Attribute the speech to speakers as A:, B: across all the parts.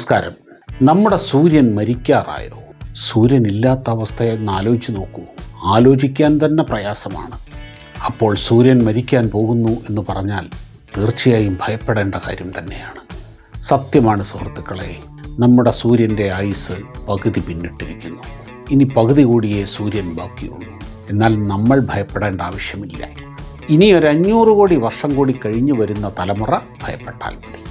A: നമസ്കാരം. നമ്മുടെ സൂര്യൻ മരിക്കാറായോ? സൂര്യൻ ഇല്ലാത്ത അവസ്ഥയെ ഒന്ന് ആലോചിച്ച് നോക്കൂ. ആലോചിക്കാൻ തന്നെ പ്രയാസമാണ്. അപ്പോൾ സൂര്യൻ മരിക്കാൻ പോകുന്നു എന്ന് പറഞ്ഞാൽ തീർച്ചയായും ഭയപ്പെടേണ്ട കാര്യം തന്നെയാണ്. സത്യമാണ് സുഹൃത്തുക്കളെ നമ്മുടെ സൂര്യന്റെ ആയുസ് പകുതി പിന്നിട്ടിരിക്കുന്നു. ഇനി പകുതി കൂടിയേ സൂര്യൻ ബാക്കിയുള്ളൂ. എന്നാൽ നമ്മൾ ഭയപ്പെടേണ്ട ആവശ്യമില്ല. ഇനി ഒരു അഞ്ഞൂറ് കോടി വർഷം കൂടി കഴിഞ്ഞു വരുന്ന തലമുറ ഭയപ്പെട്ടാൽ മതി.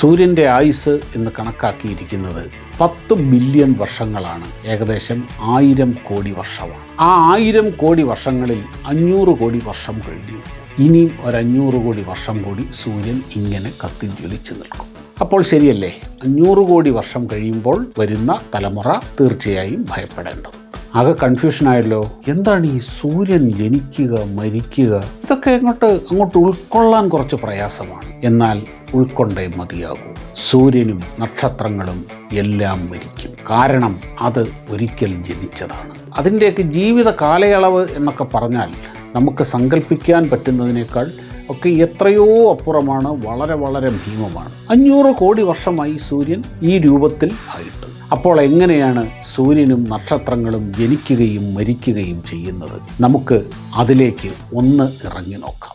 A: സൂര്യന്റെ ആയുസ് എന്ന് കണക്കാക്കിയിരിക്കുന്നത് പത്ത് ബില്യൺ വർഷങ്ങളാണ്. ഏകദേശം ആയിരം കോടി വർഷമാണ്. ആ ആയിരം കോടി വർഷങ്ങളിൽ അഞ്ഞൂറ് കോടി വർഷം കഴിഞ്ഞു. ഇനിയും ഒരഞ്ഞൂറ് കോടി വർഷം കൂടി സൂര്യൻ ഇങ്ങനെ കത്തി കത്തിജ്വലിച്ചു നിൽക്കും. അപ്പോൾ ശരിയല്ലേ? അഞ്ഞൂറ് കോടി വർഷം കഴിയുമ്പോൾ വരുന്ന തലമുറ തീർച്ചയായും ഭയപ്പെടേണ്ടത് ആകെ കൺഫ്യൂഷനായല്ലോ എന്താണ് ഈ സൂര്യൻ ജനിക്കുക മരിക്കുക? ഇതൊക്കെ അങ്ങോട്ട് അങ്ങോട്ട് ഉൾക്കൊള്ളാൻ കുറച്ച് പ്രയാസമാണ്. എന്നാൽ ഉൾക്കൊണ്ടേ മതിയാകൂ. സൂര്യനും നക്ഷത്രങ്ങളും എല്ലാം മരിക്കും. കാരണം അത് ഒരിക്കൽ ജനിച്ചതാണ്. അതിന്റെയൊക്കെ ജീവിത കാലയളവ് എന്നൊക്കെ പറഞ്ഞാൽ നമുക്ക് സങ്കല്പിക്കാൻ പറ്റുന്നതിനേക്കാൾ ഒക്കെ എത്രയോ അപ്പുറമാണ് വളരെ വളരെ ഭീമമാണ്. അഞ്ഞൂറ് കോടി വർഷമായി സൂര്യൻ ഈ രൂപത്തിൽ ആയിട്ട്. അപ്പോൾ എങ്ങനെയാണ് സൂര്യനും നക്ഷത്രങ്ങളും ജനിക്കുകയും മരിക്കുകയും ചെയ്യുന്നത്? നമുക്ക് അതിലേക്ക് ഒന്ന് ഇറങ്ങി നോക്കാം.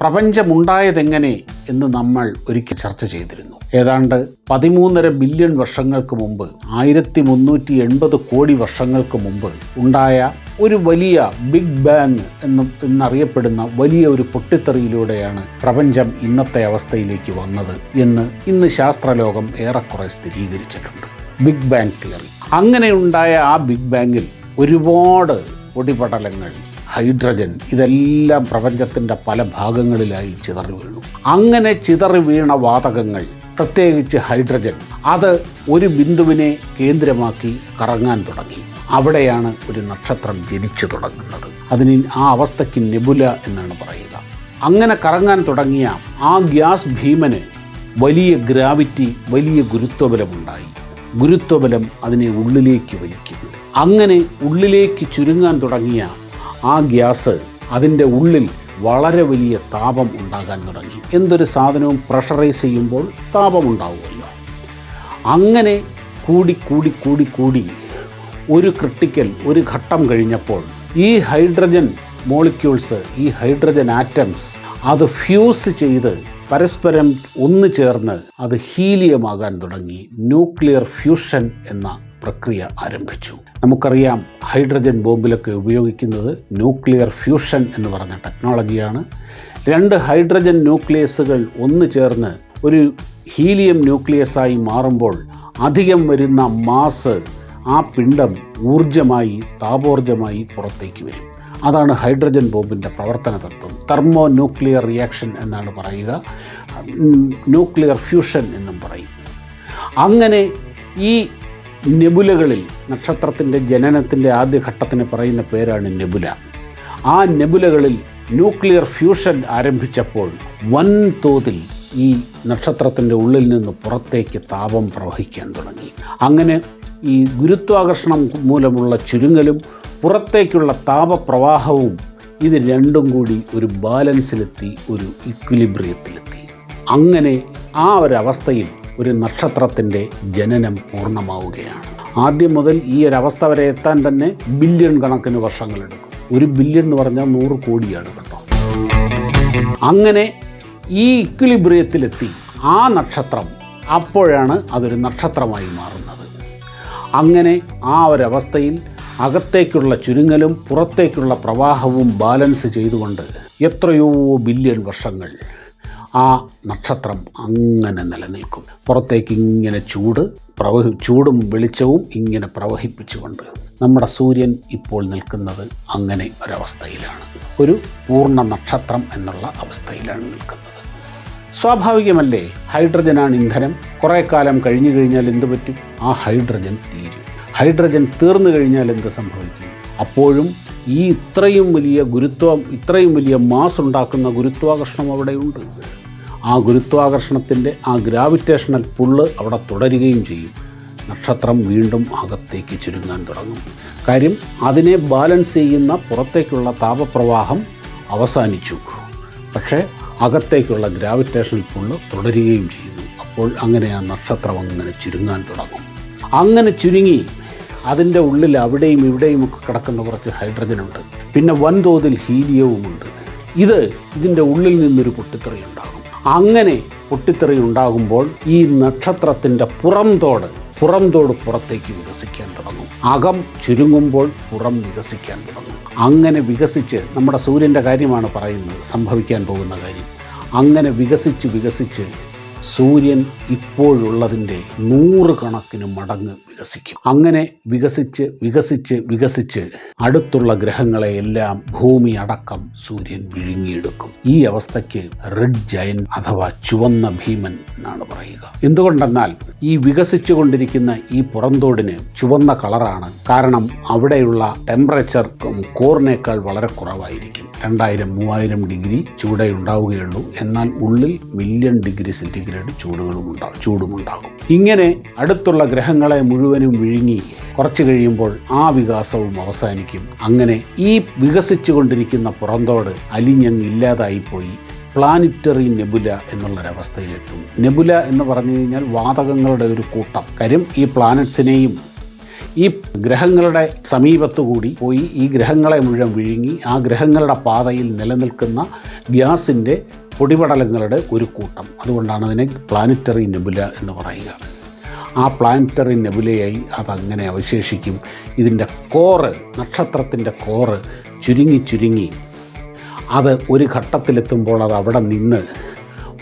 A: പ്രപഞ്ചമുണ്ടായതെങ്ങനെ എന്ന് നമ്മൾ ഒരിക്കൽ ചർച്ച ചെയ്തിരുന്നു. ഏതാണ്ട് പതിമൂന്നര ബില്യൺ വർഷങ്ങൾക്ക് മുമ്പ് ആയിരത്തി മുന്നൂറ്റി എൺപത് കോടി വർഷങ്ങൾക്ക് മുമ്പ് ഉണ്ടായ ഒരു വലിയ ബിഗ് ബാങ് എന്ന് എന്നറിയപ്പെടുന്ന വലിയ ഒരു പൊട്ടിത്തെറിയിലൂടെയാണ് പ്രപഞ്ചം ഇന്നത്തെ അവസ്ഥയിലേക്ക് വന്നത് എന്ന് ഇന്ന് ശാസ്ത്രലോകം ഏറെക്കുറെ സ്ഥിരീകരിച്ചിട്ടുണ്ട്. Big bang theory. അങ്ങനെയുണ്ടായ ആ ബിഗ് ബാങ്ങിൽ ഒരുപാട് പൊടിപടലങ്ങൾ ഹൈഡ്രജൻ ഇതെല്ലാം പ്രപഞ്ചത്തിന്റെ പല ഭാഗങ്ങളിലായി ചിതറി വീണു. അങ്ങനെ ചിതറി വീണ വാതകങ്ങൾ പ്രത്യേകിച്ച് ഹൈഡ്രജൻ അത് ഒരു ബിന്ദുവിനെ കേന്ദ്രമാക്കി കറങ്ങാൻ തുടങ്ങി. അവിടെയാണ് ഒരു നക്ഷത്രം ജനിച്ചു തുടങ്ങുന്നത്. അതിന് ആ അവസ്ഥയ്ക്ക് നെബുല എന്നാണ് പറയുക. അങ്ങനെ കറങ്ങാൻ തുടങ്ങിയ ആ ഗ്യാസ് ഭീമന് വലിയ ഗ്രാവിറ്റി വലിയ ഗുരുത്വബലമുണ്ടായി. ഗുരുത്വബലം അതിനെ ഉള്ളിലേക്ക് വലിക്കും അങ്ങനെ ഉള്ളിലേക്ക് ചുരുങ്ങാൻ തുടങ്ങിയ ആ ഗ്യാസ് അതിന്റെ ഉള്ളിൽ വളരെ വലിയ താപം ഉണ്ടാകാൻ തുടങ്ങി. എന്തൊരു സാധനവും പ്രഷറൈസ് ചെയ്യുമ്പോൾ താപമുണ്ടാവുമല്ലോ. അങ്ങനെ കൂടി കൂടി കൂടി കൂടി ഒരു ക്രിട്ടിക്കൽ ഒരു ഘട്ടം കഴിഞ്ഞപ്പോൾ ഈ ഹൈഡ്രജൻ മോളിക്യൂൾസ് ഈ ഹൈഡ്രജൻ ആറ്റംസ് അത് ഫ്യൂസ് ചെയ്ത് പരസ്പരം ഒന്നു ചേർന്ന് അത് ഹീലിയമാകാൻ തുടങ്ങി. ന്യൂക്ലിയർ ഫ്യൂഷൻ എന്ന പ്രക്രിയ ആരംഭിച്ചു. നമുക്കറിയാം ഹൈഡ്രജൻ ബോംബിലൊക്കെ ഉപയോഗിക്കുന്നത് ന്യൂക്ലിയർ ഫ്യൂഷൻ എന്ന് പറഞ്ഞ ടെക്നോളജിയാണ്. രണ്ട് ഹൈഡ്രജൻ ന്യൂക്ലിയസുകൾ ഒന്ന് ചേർന്ന് ഒരു ഹീലിയം ന്യൂക്ലിയസായി മാറുമ്പോൾ അധികം വരുന്ന മാസ് ആ പിണ്ഡം ഊർജമായി താപോർജമായി പുറത്തേക്ക് വരും. അതാണ് ഹൈഡ്രജൻ ബോംബിന്റെ പ്രവർത്തന തത്വം തെർമോ ന്യൂക്ലിയർ റിയാക്ഷൻ എന്നാണ് പറയുക. ന്യൂക്ലിയർ ഫ്യൂഷൻ എന്നും പറയും. അങ്ങനെ ഈ നെബുലകളിൽ നക്ഷത്രത്തിന്റെ ജനനത്തിന്റെ ആദ്യഘട്ടത്തിന് പറയുന്ന പേരാണ് നെബുല. ആ നെബുലകളിൽ ന്യൂക്ലിയർ ഫ്യൂഷൻ ആരംഭിച്ചപ്പോൾ വൻതോതിൽ ഈ നക്ഷത്രത്തിന്റെ ഉള്ളിൽ നിന്ന് പുറത്തേക്ക് താപം പ്രവഹിക്കാൻ തുടങ്ങി. അങ്ങനെ ഈ ഗുരുത്വാകർഷണം മൂലമുള്ള ചുരുങ്ങലും പുറത്തേക്കുള്ള താപപ്രവാഹവും ഇത് രണ്ടും കൂടി ഒരു ബാലൻസിലെത്തി ഒരു ഇക്വിലിബ്രിയത്തിലെത്തി അങ്ങനെ ആ ഒരവസ്ഥയിൽ ഒരു നക്ഷത്രത്തിന്റെ ജനനം പൂർണമാവുകയാണ്. ആദ്യം മുതൽ ഈ ഒരവസ്ഥ വരെ എത്താൻ തന്നെ ബില്യൺ കണക്കിന് വർഷങ്ങളെടുക്കും ഒരു ബില്യൺ എന്ന് പറഞ്ഞാൽ നൂറ് കോടിയാണ് കേട്ടോ. അങ്ങനെ ഈ ഇക്വിലിബ്രിയത്തിലെത്തി ആ നക്ഷത്രം അപ്പോഴാണ് അതൊരു നക്ഷത്രമായി മാറുന്നത്. അങ്ങനെ ആ ഒരവസ്ഥയിൽ അകത്തേക്കുള്ള ചുരുങ്ങലും പുറത്തേക്കുള്ള പ്രവാഹവും ബാലൻസ് ചെയ്തുകൊണ്ട് എത്രയോ ബില്യൺ വർഷങ്ങൾ ആ നക്ഷത്രം അങ്ങനെ നിലനിൽക്കും. പുറത്തേക്ക് ഇങ്ങനെ ചൂട് പ്രവഹി ചൂടും വെളിച്ചവും ഇങ്ങനെ പ്രവഹിപ്പിച്ചുകൊണ്ട് നമ്മുടെ സൂര്യൻ ഇപ്പോൾ നിൽക്കുന്നത് അങ്ങനെ ഒരവസ്ഥയിലാണ്. ഒരു പൂർണ നക്ഷത്രം എന്നുള്ള അവസ്ഥയിലാണ് നിൽക്കുന്നത്. സ്വാഭാവികമല്ലേ? ഹൈഡ്രജനാണ് ഇന്ധനം. കുറേ കാലം കഴിഞ്ഞു കഴിഞ്ഞാൽ എന്ത് പറ്റും? ആ ഹൈഡ്രജൻ തീരും. ഹൈഡ്രജൻ തീർന്നു കഴിഞ്ഞാൽ എന്ത് സംഭവിക്കും? അപ്പോഴും ഈ ഇത്രയും വലിയ ഗുരുത്വം ഇത്രയും വലിയ മാസ് ഉണ്ടാക്കുന്ന ഗുരുത്വാകർഷണം അവിടെയുണ്ട്. ആ ഗുരുത്വാകർഷണത്തിന്റെ ആ ഗ്രാവിറ്റേഷണൽ പുള്ള് അവിടെ തുടരുകയും ചെയ്യും. നക്ഷത്രം വീണ്ടും അകത്തേക്ക് ചുരുങ്ങാൻ തുടങ്ങും. കാര്യം അതിനെ ബാലൻസ് ചെയ്യുന്ന പുറത്തേക്കുള്ള താപപ്രവാഹം അവസാനിച്ചു. പക്ഷേ അകത്തേക്കുള്ള ഗ്രാവിറ്റേഷണൽ പുള്ള് തുടരുകയും ചെയ്യുന്നു. അപ്പോൾ അങ്ങനെ ആ നക്ഷത്രം അങ്ങനെ ചുരുങ്ങാൻ തുടങ്ങും. അങ്ങനെ ചുരുങ്ങി അതിന്റെ ഉള്ളിൽ അവിടെയും ഇവിടെയും ഒക്കെ കിടക്കുന്ന കുറച്ച് ഹൈഡ്രജനുണ്ട് പിന്നെ വൻതോതിൽ ഹീലിയവുമുണ്ട് ഇത് ഇതിന്റെ ഉള്ളിൽ നിന്നൊരു പൊട്ടിത്തെറി ഉണ്ടാകും. അങ്ങനെ പൊട്ടിത്തെറി ഉണ്ടാകുമ്പോൾ ഈ നക്ഷത്രത്തിന്റെ പുറംതോട് പുറംതോട് പുറത്തേക്ക് വികസിക്കാൻ തുടങ്ങും. അകം ചുരുങ്ങുമ്പോൾ പുറം വികസിക്കാൻ തുടങ്ങും. അങ്ങനെ വികസിച്ച് നമ്മുടെ സൂര്യന്റെ കാര്യമാണ് പറയുന്നത് സംഭവിക്കാൻ പോകുന്ന കാര്യം. അങ്ങനെ വികസിച്ച് വികസിച്ച് സൂര്യൻ ഇപ്പോഴുള്ളതിന്റെ നൂറുകണക്കിന് മടങ്ങ് വികസിക്കും. അങ്ങനെ വികസിച്ച് വികസിച്ച് വികസിച്ച് അടുത്തുള്ള ഗ്രഹങ്ങളെ എല്ലാം ഭൂമി അടക്കം സൂര്യൻ വിഴുങ്ങിയെടുക്കും. ഈ അവസ്ഥയ്ക്ക് റെഡ് ജയൻ അഥവാ ചുവന്ന ഭീമൻ എന്നാണ് പറയുക. എന്തുകൊണ്ടെന്നാൽ ഈ വികസിച്ചുകൊണ്ടിരിക്കുന്ന ഈ പുറന്തോടിന് ചുവന്ന കളറാണ്. കാരണം അവിടെയുള്ള ടെമ്പറേച്ചർ കോറിനേക്കാൾ വളരെ കുറവായിരിക്കും. രണ്ടായിരം മൂവായിരം ഡിഗ്രി ചൂടേ ഉണ്ടാവുകയുള്ളൂ. എന്നാൽ ഉള്ളിൽ മില്യൺ ഡിഗ്രി സെന്റിഗ്രേഡ് ചൂടുകളും ഉണ്ടാകും ചൂടുമുണ്ടാകും. ഇങ്ങനെ അടുത്തുള്ള ഗ്രഹങ്ങളെ മുഴുവനും വിഴുങ്ങി കുറച്ച് കഴിയുമ്പോൾ ആ വികാസവും അവസാനിക്കും. അങ്ങനെ ഈ വികസിച്ചുകൊണ്ടിരിക്കുന്ന പുറന്തോട് അലിഞ്ഞങ്ങ് ഇല്ലാതായിപ്പോയി പ്ലാനിറ്ററി നെബുല എന്നുള്ളൊരവസ്ഥയിലെത്തും. നെബുല എന്ന് പറഞ്ഞു കഴിഞ്ഞാൽ വാതകങ്ങളുടെ ഒരു കൂട്ടം. കാര്യം ഈ പ്ലാനറ്റ്സിനെയും ഈ ഗ്രഹങ്ങളുടെ സമീപത്തുകൂടി പോയി ഈ ഗ്രഹങ്ങളെ മുഴുവൻ വിഴുങ്ങി ആ ഗ്രഹങ്ങളുടെ പാതയിൽ നിലനിൽക്കുന്ന ഗ്യാസിന്റെ പൊടിപടലങ്ങളുടെ ഒരു കൂട്ടം. അതുകൊണ്ടാണ് അതിനെ പ്ലാനറ്ററി നെബുല എന്ന് പറയുക. ആ പ്ലാനറ്ററി നെബുലയായി അതങ്ങനെ അവശേഷിക്കും. ഇതിന്റെ കോറ് നക്ഷത്രത്തിന്റെ കോറ് ചുരുങ്ങി ചുരുങ്ങി അത് ഒരു ഘട്ടത്തിലെത്തുമ്പോൾ അത് അവിടെ നിന്ന്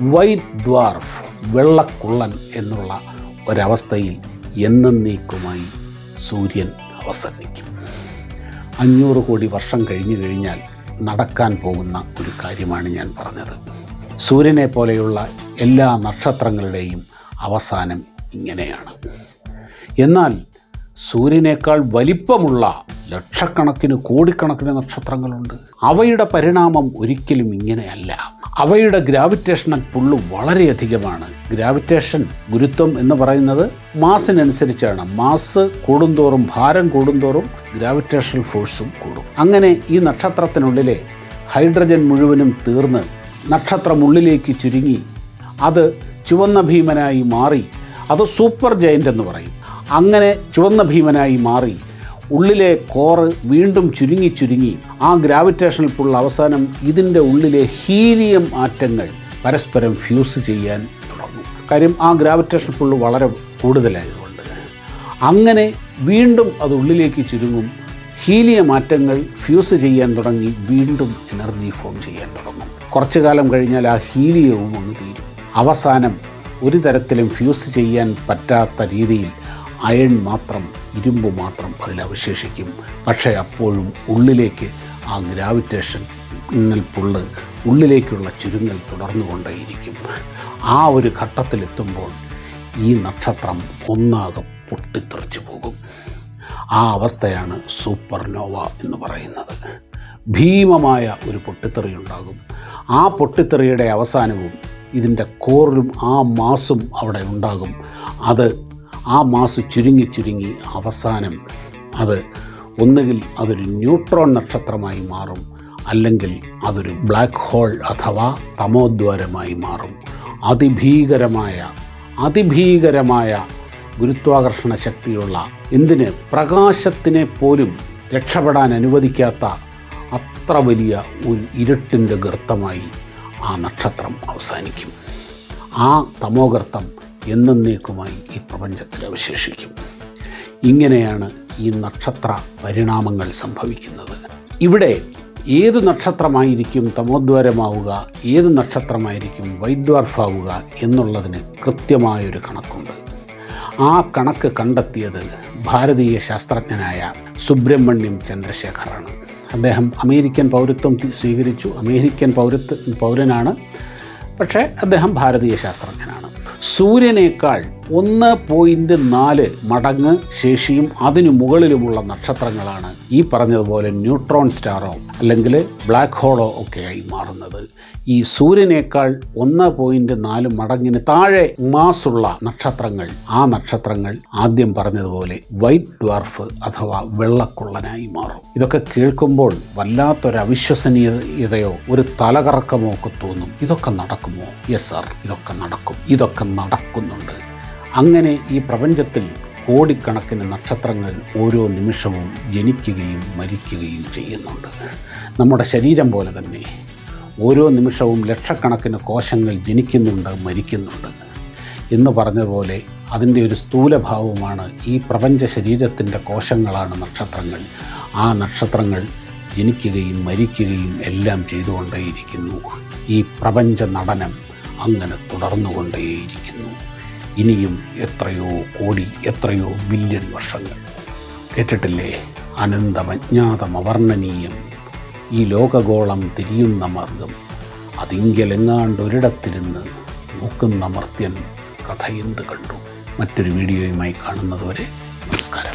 A: വൈറ്റ് ദ്വാർഫ് വെള്ളക്കുള്ളൻ എന്നുള്ള ഒരവസ്ഥയിൽ എന്നേക്കുമായി സൂര്യൻ അവസാനിക്കും അഞ്ഞൂറ് കോടി വർഷം കഴിഞ്ഞു കഴിഞ്ഞാൽ നടക്കാൻ പോകുന്ന ഒരു കാര്യമാണ് ഞാൻ പറഞ്ഞത്. സൂര്യനെ പോലെയുള്ള എല്ലാ നക്ഷത്രങ്ങളുടെയും അവസാനം ഇങ്ങനെയാണ്. എന്നാൽ സൂര്യനേക്കാൾ വലിപ്പമുള്ള ലക്ഷക്കണക്കിന് കോടിക്കണക്കിന് നക്ഷത്രങ്ങളുണ്ട്. അവയുടെ പരിണാമം ഒരിക്കലും ഇങ്ങനെയല്ല. അവയുടെ ഗ്രാവിറ്റേഷണൽ പുള്ള് വളരെയധികമാണ്. ഗ്രാവിറ്റേഷൻ ഗുരുത്വം എന്ന് പറയുന്നത് മാസിനനുസരിച്ചാണ്. മാസ് കൂടുന്തോറും ഭാരം കൂടുന്തോറും ഗ്രാവിറ്റേഷണൽ ഫോഴ്സും കൂടും. അങ്ങനെ ഈ നക്ഷത്രത്തിനുള്ളിലെ ഹൈഡ്രജൻ മുഴുവനും തീർന്ന് നക്ഷത്രം ഉള്ളിലേക്ക് ചുരുങ്ങി. അത് ചുവന്ന ഭീമനായി മാറി അത് സൂപ്പർ ജയന്റ് എന്ന് പറയും. അങ്ങനെ ചുവന്ന ഭീമനായി മാറി ഉള്ളിലെ കോറ് വീണ്ടും ചുരുങ്ങി ചുരുങ്ങി. ആ ഗ്രാവിറ്റേഷണൽ പുൾ അവസാനം ഇതിന്റെ ഉള്ളിലെ ഹീലിയം ആറ്റങ്ങൾ പരസ്പരം ഫ്യൂസ് ചെയ്യാൻ തുടങ്ങും. കാര്യം ആ ഗ്രാവിറ്റേഷണൽ പുള്ള് വളരെ കൂടുതലായതുകൊണ്ട്. അങ്ങനെ വീണ്ടും അത് ഉള്ളിലേക്ക് ചുരുങ്ങും. ഹീലിയം മാറ്റങ്ങൾ ഫ്യൂസ് ചെയ്യാൻ തുടങ്ങി വീണ്ടും എനർജി ഫോം ചെയ്യാൻ തുടങ്ങും. കുറച്ചു കാലം കഴിഞ്ഞാൽ ആ ഹീലിയവും അങ്ങ് തീരും. അവസാനം ഒരു തരത്തിലും ഫ്യൂസ് ചെയ്യാൻ പറ്റാത്ത രീതിയിൽ അയൺ മാത്രം ഇരുമ്പ് മാത്രം അതിൽ അവശേഷിക്കും. പക്ഷേ അപ്പോഴും ഉള്ളിലേക്ക് ആ ഗ്രാവിറ്റേഷൻ പുള്ള് ഉള്ളിലേക്കുള്ള ചുരുങ്ങൽ തുടർന്നുകൊണ്ടേയിരിക്കും. ആ ഒരു ഘട്ടത്തിലെത്തുമ്പോൾ ഈ നക്ഷത്രം ഒന്നാകെ പൊട്ടിത്തെറിച്ചു പോകും. ആ അവസ്ഥയാണ് സൂപ്പർ നോവ എന്ന് പറയുന്നത്. ഭീമമായ ഒരു പൊട്ടിത്തെറി ഉണ്ടാകും. ആ പൊട്ടിത്തെറിയുടെ അവസാനവും ഇതിന്റെ കോറിലും ആ മാസും അവിടെ ഉണ്ടാകും. അത് ആ മാസ് ചുരുങ്ങി ചുരുങ്ങി അവസാനം അത് ഒന്നുകിൽ അതൊരു ന്യൂട്രോൺ നക്ഷത്രമായി മാറും അല്ലെങ്കിൽ അതൊരു ബ്ലാക്ക് ഹോൾ അഥവാ തമോദ്വാരമായി മാറും. അതിഭീകരമായ അതിഭീകരമായ ഗുരുത്വാകർഷണ ശക്തിയുള്ള എന്തിന് പ്രകാശത്തിനെ പോലും രക്ഷപ്പെടാൻ അനുവദിക്കാത്ത അത്ര വലിയ ഒരു ഇരുട്ടിന്റെ ഗർത്തമായി ആ നക്ഷത്രം അവസാനിക്കും. ആ തമോഗർത്തം എന്നേക്കുമായി ഈ പ്രപഞ്ചത്തിൽ അവശേഷിക്കും. ഇങ്ങനെയാണ് ഈ നക്ഷത്ര പരിണാമങ്ങൾ സംഭവിക്കുന്നത്. ഇവിടെ ഏത് നക്ഷത്രമായിരിക്കും തമോദ്വാരമാവുക ഏത് നക്ഷത്രമായിരിക്കും വൈറ്റ് എന്നുള്ളതിന് കൃത്യമായൊരു കണക്കുണ്ട്. ആ കണക്ക് കണ്ടെത്തിയത് ഭാരതീയ ശാസ്ത്രജ്ഞനായ സുബ്രഹ്മണ്യം ചന്ദ്രശേഖറാണ്. അദ്ദേഹം അമേരിക്കൻ പൗരത്വം സ്വീകരിച്ചു. അമേരിക്കൻ പൗരത്വ പൗരനാണ്. പക്ഷേ അദ്ദേഹം ഭാരതീയ ശാസ്ത്രജ്ഞനാണ്. സൂര്യനേക്കാൾ ഒന്ന് പോയിന്റ് നാല് മടങ്ങ് ശേഷിയും അതിനു മുകളിലുമുള്ള നക്ഷത്രങ്ങളാണ് ഈ പറഞ്ഞതുപോലെ ന്യൂട്രോൺ സ്റ്റാറോ അല്ലെങ്കിൽ ബ്ലാക്ക് ഹോളോ ഒക്കെയായി മാറുന്നത്. ഈ സൂര്യനേക്കാൾ ഒന്ന് പോയിന്റ് നാല് മടങ്ങിന് താഴെ മാസുള്ള നക്ഷത്രങ്ങൾ ആ നക്ഷത്രങ്ങൾ ആദ്യം പറഞ്ഞതുപോലെ വൈറ്റ് ഡ്വാർഫ് അഥവാ വെള്ളക്കുള്ളനായി മാറും. ഇതൊക്കെ കേൾക്കുമ്പോൾ വല്ലാത്തൊരു അവിശ്വസനീയതയോ ഒരു തലകറക്കമോ ഒക്കെ തോന്നും. ഇതൊക്കെ നടക്കുമോ? യെസ് സാർ ഇതൊക്കെ നടക്കും. ഇതൊക്കെ നടക്കുന്നുണ്ട്. അങ്ങനെ ഈ പ്രപഞ്ചത്തിൽ കോടിക്കണക്കിന് നക്ഷത്രങ്ങൾ ഓരോ നിമിഷവും ജനിക്കുകയും മരിക്കുകയും ചെയ്യുന്നുണ്ട്. നമ്മുടെ ശരീരം പോലെ തന്നെ ഓരോ നിമിഷവും ലക്ഷക്കണക്കിന് കോശങ്ങൾ ജനിക്കുന്നുണ്ട് മരിക്കുന്നുണ്ട്. എന്ന് പറഞ്ഞതുപോലെ അതിന്റെ ഒരു സ്ഥൂലഭാവമാണ് ഈ പ്രപഞ്ച ശരീരത്തിന്റെ കോശങ്ങളാണ് നക്ഷത്രങ്ങൾ. ആ നക്ഷത്രങ്ങൾ ജനിക്കുകയും മരിക്കുകയും എല്ലാം ചെയ്തുകൊണ്ടേയിരിക്കുന്നു. ഈ പ്രപഞ്ച നടനം അങ്ങനെ തുടർന്നുകൊണ്ടേയിരിക്കുന്നു. ഇനിയും എത്രയോ കോടി എത്രയോ ബില്യൺ വർഷങ്ങൾ. കേട്ടിട്ടില്ലേ? അനന്തമജ്ഞാതമവർണനീയം. ഈ ലോകഗോളം തിരിയുന്ന മാർഗം അതിങ്കലെങ്ങാണ്ടൊരിടത്തിരുന്ന് നോക്കുന്ന മർത്യൻ കഥ എന്ത് കണ്ടു? മറ്റൊരു വീഡിയോയുമായി കാണുന്നതുവരെ നമസ്കാരം.